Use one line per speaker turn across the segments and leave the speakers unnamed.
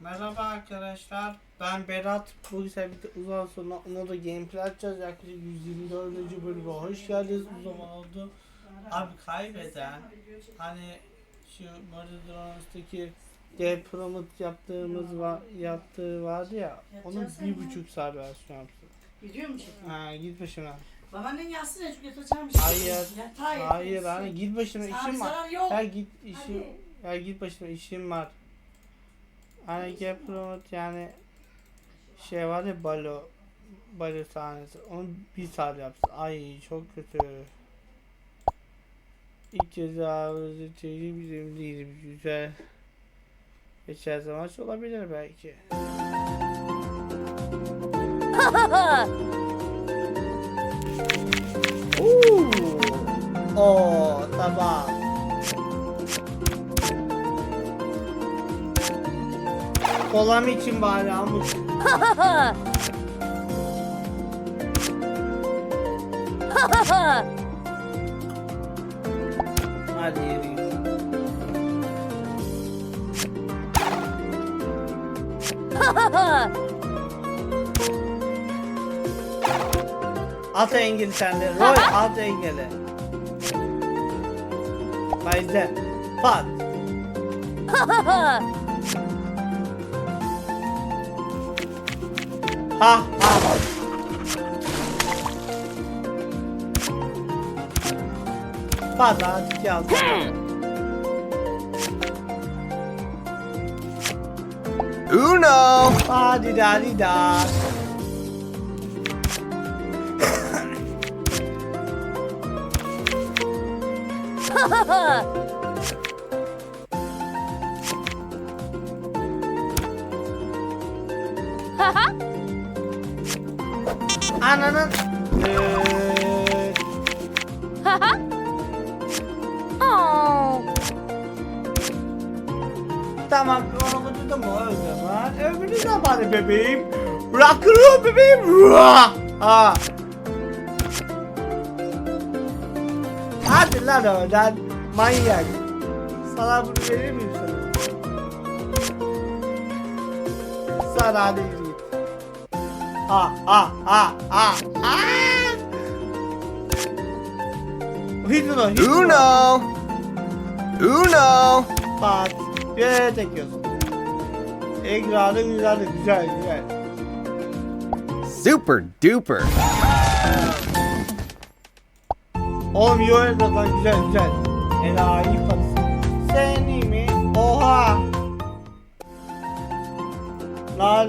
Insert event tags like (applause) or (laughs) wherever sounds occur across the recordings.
Merhaba arkadaşlar. Ben Berat. Size bir uzun sonra Uno'da gameplay açacağız. Yaklaşık 124. bölüme hoş geldiniz. Uzun oldu. Abi kaybeden hani şu Murder'daki Dev Promot yaptığımız var, yaptığı vardı ya onun bir buçuk saat versiyon yaptı.
Gidiyor mu?
Ha git başına.
Babaannen yazsın ya çünkü yatacağım
Hayır.
Yatağa
Hayır hani git başına işim var.
zarar yok.
Ya git işim ya git başıma işim var. Hani Game Promote yani şey var ya balo balo sahnesi onu bir saat yapsın. Ay çok kötü. İlk cezamızı çekti bizim değil güzel. Geçer zaman olabilir belki. (laughs) Oo. Oo, tamam. Kolam için bari ama hadi yürüyün. At engeli sende. Roy at engeli. Bayzde. Pat. Ha ha. Pat hadi gel.
Uno!
Hadi da hadi da. Ananın. Ee, Tamam onu kutudum mu o zaman? Öbürü zamanı bebeğim. Rock'n'roll bebeğim. Ha. Hadi lan oradan manyak. Sana bunu verir miyim sana? Sana hadi yürü git. Ha ha ha ha ha. Hiç uno, hiç uno.
Uno! Uno!
Pat. Yere tekiyorsun. Ekranın güzeldi, güzel güzel.
Super duper!
Oğlum iyi oynadın lan güzel güzel. Enayi parası. Seni mi? Oha. Lal.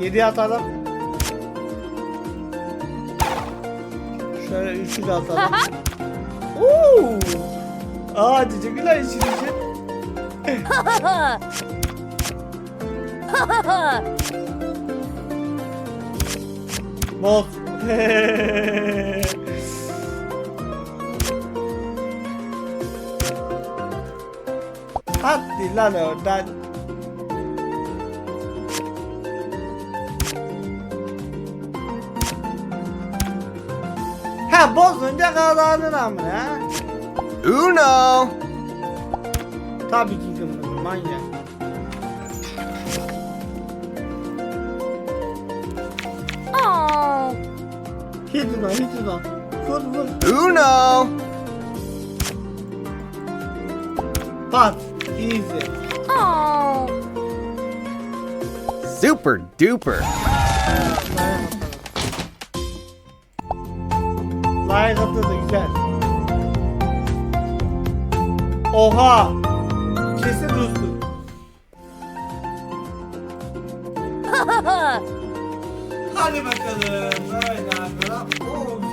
Yedi atalım. Şöyle üçü de atalım. Oo. Aa teşekkürler için için. Bot. Hadi lan oradan. Ha bozunca kazandın amına.
Uno!
Tabii ki kırmızı manyak. Hit ulan hit ulan. Vur vur.
Uno!
Pat. Easy. Oh.
Super duper.
Lies up to success. Oha. Kesin düzdü. (laughs) Hadi bakalım. Bravo.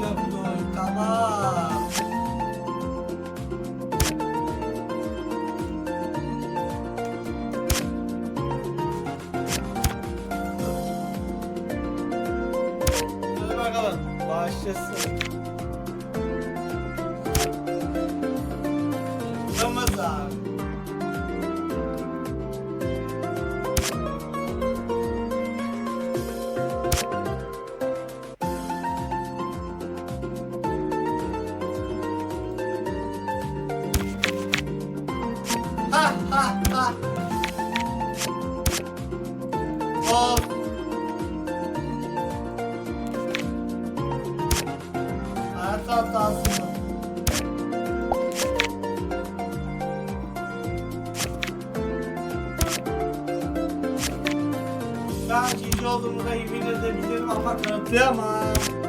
ha ha. Of. Her tarafta aslında. Ben ikinci olduğumu da yemin edebilirim ama kanıtlayamam.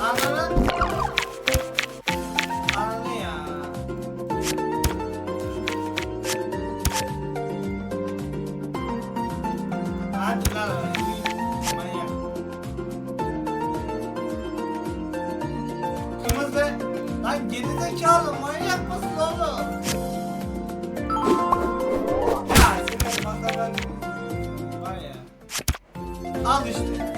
Anladın? Anladın ya. Hadi lan. Manyak. Kırmızı. Lan gerizekalı manyak mısın oğlum? Ya senin masadan var. Al işte.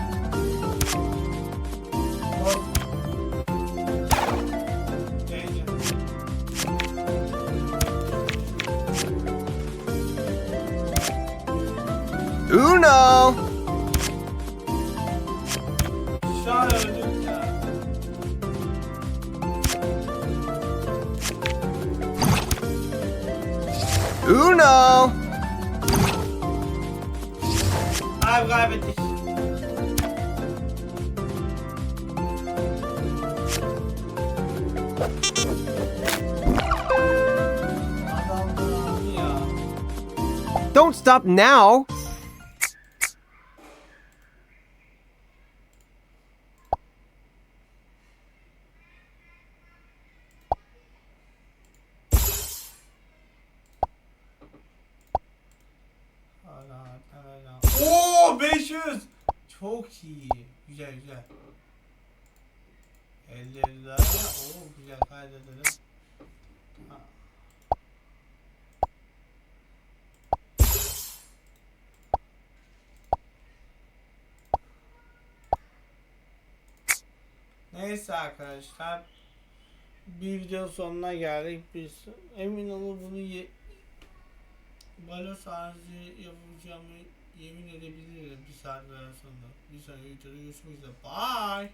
Uno.
Abi kaybettik. Adam da ya.
Don't stop now.
Oo 500. Çok iyi. Güzel güzel. 50 50 daha. Oo güzel kaydedelim. Neyse arkadaşlar bir video sonuna geldik biz emin olun bunu ye Balo sahnesi yapacağımı yemin edebilirim bir saat sonra. Bir sonraki videoda görüşmek üzere. Bye.